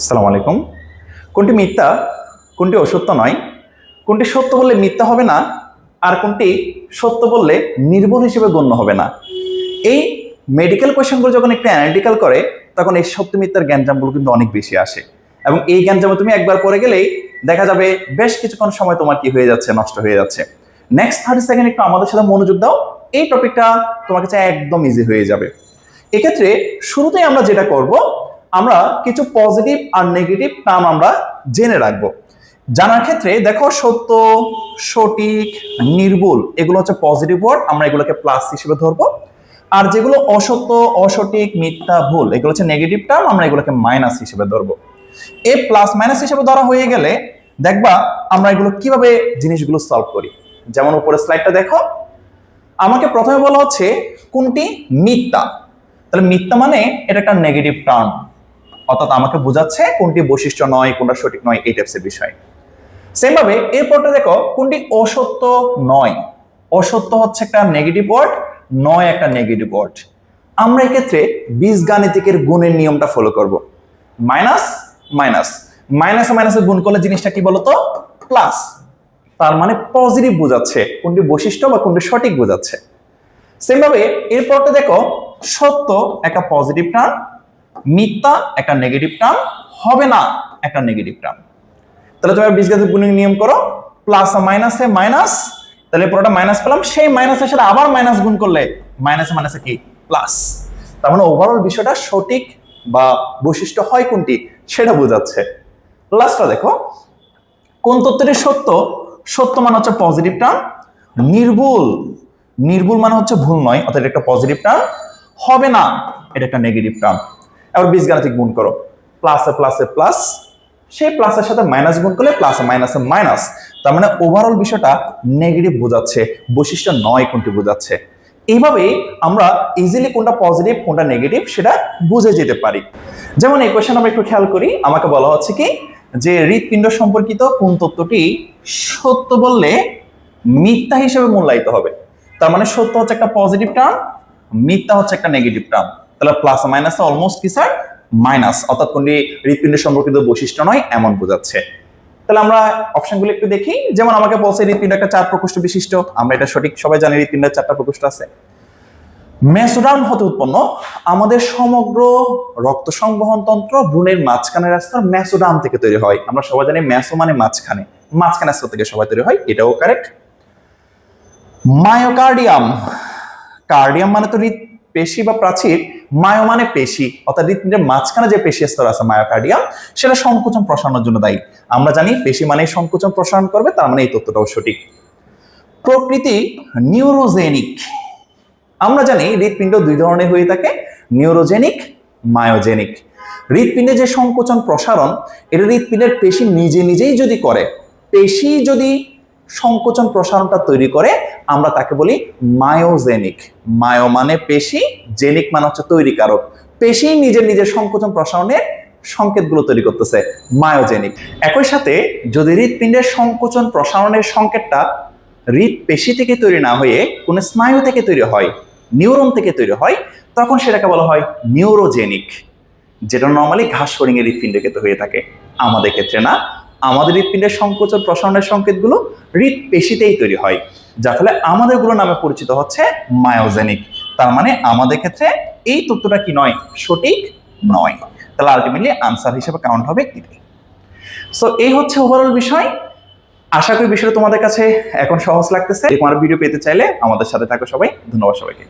আসসালামু আলাইকুম। কোনটি মিথ্যা, কোনটি অসত্য নয়। কোনটি সত্য বললে মিথ্যা হবে না, আর কোনটি সত্য বললে নির্ভুল হিসেবে গণ্য হবে না। এই মেডিকেল কোয়েশনগুলো যখন একটু অ্যানালিটিক্যাল করে, তখন এই সত্য মিথ্যার জ্ঞানজামগুলো কিন্তু অনেক বেশি আসে। এবং এই জ্ঞানজামে তুমি একবার পড়ে গেলেই দেখা যাবে বেশ কিছুক্ষণ সময় তোমার কি হয়ে যাচ্ছে, নষ্ট হয়ে যাচ্ছে। নেক্সট থার্টি সেকেন্ড একটু আমাদের সাথে মনোযোগ দাও, এই টপিকটা তোমার কাছে একদম ইজি হয়ে যাবে। এক্ষেত্রে শুরুতেই আমরা যেটা করব আমরা কিছু পজিটিভ আর নেগেটিভ টার্ম আমরা জেনে রাখব। জানার ক্ষেত্রে দেখো সত্য, সঠিক, নির্ভুল, এগুলো হচ্ছে পজিটিভ ওয়ার্ড আমরা এগুলোকে প্লাস হিসেবে ধরবো। আর যেগুলো অসত্য, অসঠিক, মিথ্যা, ভুল, এগুলো হচ্ছে নেগেটিভ টার্ম আমরা এগুলোকে মাইনাস হিসেবে ধরবো। এ প্লাস মাইনাস হিসেবে ধরা হয়ে গেলে দেখবা আমরা এগুলো কীভাবে জিনিসগুলো সলভ করি। যেমন উপরে স্লাইডটা দেখো। আমাকে প্রথমে বলা হচ্ছে কোনটি? মিথ্যা। তাহলে মিথ্যা মানে এটা একটা নেগেটিভ টার্ম অর্থাৎ আমাকে বোঝাচ্ছে কোনটি বৈশিষ্ট্য নয়, কোনটা সঠিক নয় এই টাইপসের বিষয়। সেম ভাবে এরপরটা দেখো, কোনটি অসত্য নয়। অসত্য হচ্ছে একটা নেগেটিভ ওয়ার্ড নয় একটা নেগেটিভ ওয়ার্ড আমরা এক্ষেত্রে বীজগাণিতিকের গুণের নিয়মটা ফলো করব। মাইনাস মাইনাস মাইনাস ও মাইনাসে গুণ করলে জিনিসটা কি বলতো? প্লাস তার মানে পজিটিভ বোঝাচ্ছে, কোনটি বৈশিষ্ট্য বা কোনটি সঠিক বোঝাচ্ছে। সেম ভাবে এরপরটা দেখো, সত্য একটা পজিটিভ টার্ম মিথ্যা একটা নেগেটিভ টার্ম হবে না একটা নেগেটিভ টার্ম তাহলে তুমি বীজগণিত গুণের নিয়ম করো প্লাস মাইনাসে মাইনাস তাহলে পুরোটা মাইনাস পেলাম, সেই মাইনাসের সাথে আবার মাইনাস গুণ করলে মাইনাসে মাইনাসে কি? প্লাস তার মানে ওভারঅল বিষয়টা সঠিক বা বৈশিষ্ট্য হয় কোনটি? সেটা বোঝাচ্ছে। লাস্টটা দেখো, কোন তথ্যটি সত্য? সত্য মানে হচ্ছে পজিটিভ টার্ম নির্ভুল। নির্ভুল মানে হচ্ছে ভুল নয়, অর্থাৎ এটা একটা পজিটিভ টার্ম হবে না, এটা একটা নেগেটিভ টার্ম এবার বীজগাণিতিক গুণ করো। প্লাসে প্লাসে প্লাস সেই প্লাসের সাথে মাইনাস গুণ করলে প্লাসে মাইনাসে মাইনাস তার মানে ওভারঅল বিষয়টা নেগেটিভ বোঝাচ্ছে, বৈশিষ্ট্য নয় কোনটি বোঝাচ্ছে। এইভাবে আমরা ইজিলি কোনটা পজিটিভ কোনটা নেগেটিভ সেটা বুঝে যেতে পারি। যেমন এই কোয়েশ্চেন আমরা একটু খেয়াল করি, আমাকে বলা হচ্ছে কি যে হৃৎপিণ্ড সম্পর্কিত কোন তত্ত্বটি সত্য বললে মিথ্যা হিসেবে মূল্যায়িত হবে। তার মানে সত্য হচ্ছে একটা পজিটিভ টার্ম মিথ্যা হচ্ছে একটা নেগেটিভ টার্ম তাহলে প্লাস মাইনাস অলমোস্ট কি স্যার মাইনাস অর্থাৎ কোনটি হৃৎপিণ্ড সম্পর্কিত বৈশিষ্ট্য নয়, এমন বোঝাচ্ছে। তাহলে আমরা অপশনগুলো একটু দেখি। যেমন আমাকে বলছে হৃৎপিণ্ড একটা চার প্রকোষ্ঠ বিশিষ্ট। আমরা এটা সঠিক সবাই জানি হৃৎপিণ্ডের চারটা প্রকোষ্ঠ আছে। মেসোডার্ম হতে উৎপন্ন। আমাদের সমগ্র রক্ত সংবহন তন্ত্র ভ্রূণের মাঝখানের রাস্তার মেসোডাম থেকে তৈরি হয়। আমরা সবাই জানি মেসো মানে মাঝখানে। মাঝখানে রাস্তা থেকে সবাই তৈরি হয়, এটাও কারেক্ট মায়োকার্ডিয়াম কার্ডিয়াম মানে তো হৃদ পেশি বা প্রাচীর। মায়ো মানে পেশি, অর্থাৎ হৃৎপিণ্ডের মাঝখানে যে পেশি স্তর আছে মায়োকার্ডিয়াম সেটা সংকোচন প্রসারণের জন্য দায়ী। আমরা জানি পেশি মানে সংকোচন প্রসারণ করবে, তার মানে এই তথ্যটাও সঠিক। প্রকৃতি নিউরোজেনিক আমরা জানি হৃৎপিণ্ড দুই ধরনের হয়ে থাকে নিউরোজেনিক মায়োজেনিক হৃৎপিণ্ডে যে সংকোচন প্রসারণ, এটা হৃৎপিণ্ডের পেশি নিজে নিজেই যদি করে, পেশি যদি সংকোচন প্রসারণটা তৈরি করে, আমরা তাকে বলি মায়োজেনিক। মায়ো মানে পেশি, জেনিক মানে হচ্ছে তৈরি কারক পেশি নিজের নিজের সংকোচন প্রসারণের সংকেতগুলো তৈরি করতেছে, মায়োজেনিক। একই সাথে যদি হৃৎপিণ্ডের সংকোচন প্রসারণের সংকেতটা হৃদ পেশি থেকে তৈরি না হয়ে কোনো স্নায়ু থেকে তৈরি হয়, নিউরন থেকে তৈরি হয়, তখন সেটাকে বলা হয় নিউরোজেনিক। যেটা নর্মালি ঘাস ফড়িং এর হৃৎপিণ্ডের ক্ষেত্রে হয়ে থাকে। আমাদের ক্ষেত্রে না, আমাদের হৃৎপিণ্ডের সংকোচন প্রসারণের সংকেতগুলো হৃদ পেশিতেই তৈরি হয়, যার ফলে আমাদেরগুলো নামে পরিচিত হচ্ছে মায়োজেনিক। তার মানে আমাদের ক্ষেত্রে এই তথ্যটা কি নয়, সঠিক নয়। তাহলে আলটিমেটলি আনসার হিসেবে কাউন্ট হবে কি সো এই হচ্ছে ওভারঅল বিষয়। আশা করি বিষয়টা তোমাদের কাছে এখন সহজ লাগতেছে। তোমার ভিডিও পেতে চাইলে আমাদের সাথে থাকো সবাই। ধন্যবাদ সবাইকে।